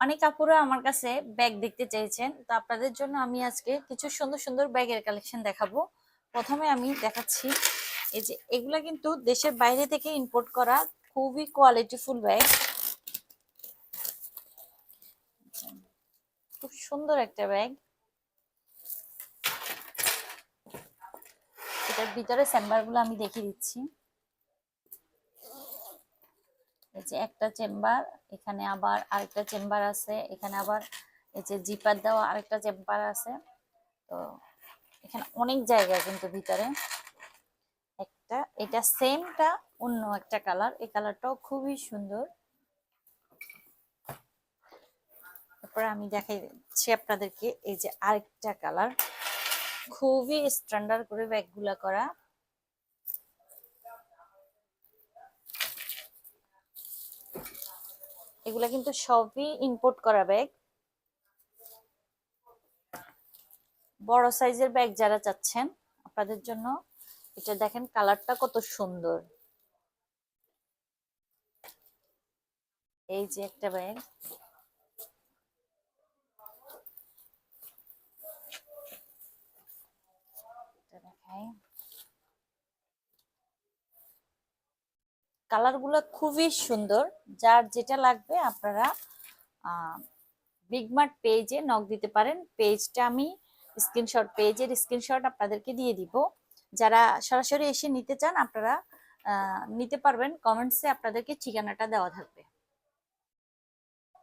অনেক আপুরা আমার কাছে ব্যাগ দেখতে চাইছেন। তো আপনাদের জন্য আমি আজকে কিছু সুন্দর সুন্দর ব্যাগের কালেকশন দেখাবো। প্রথমে আমি দেখাচ্ছি, এই যে এগুলা কিন্তু দেশের বাইরে থেকে ইম্পোর্ট করা খুবই কোয়ালিটিফুল ব্যাগ খুব সুন্দর একটা ব্যাগ এটার ভিতরে গুলো আমি দেখিয়ে দিচ্ছি। এই একটা চেম্বার, এখানে আবার আরেকটা চেম্বার আছে, এখানে আবার এই যে জিপার দেওয়া আরেকটা চেম্বার আছে। তো এখানে অনেক জায়গা কিন্তু ভিতরে। একটা, এটা সেমটা অন্য একটা কালার এই কালারটাও খুবই সুন্দর। তারপরে আমি দেখাচ্ছি আপনাদেরকে, এই যে আরেকটা কালার খুবই স্ট্যান্ডার্ড করে ব্যাগগুলা করা। এগুলা কিন্তু সবই ইম্পোর্ট করা ব্যাগ বড় সাইজের ব্যাগ যারা চাচ্ছেন, আপনাদের জন্য এটা দেখেন কালারটা কত সুন্দর। এই যে একটা ব্যাগ দেখাই কালারগুলো খুবই সুন্দর। যার যেটা লাগবে আপনারা বিগমার্ট পেজে নক দিতে পারেন। পেজটা আমি স্ক্রিনশট পেজের স্ক্রিনশট আপনাদেরকে দিয়ে দিব। যারা সরাসরি এসে নিতে চান, আপনারা নিতে পারবেন। কমেন্টসে আপনাদেরকে ঠিকানাটা দেওয়া থাকবে।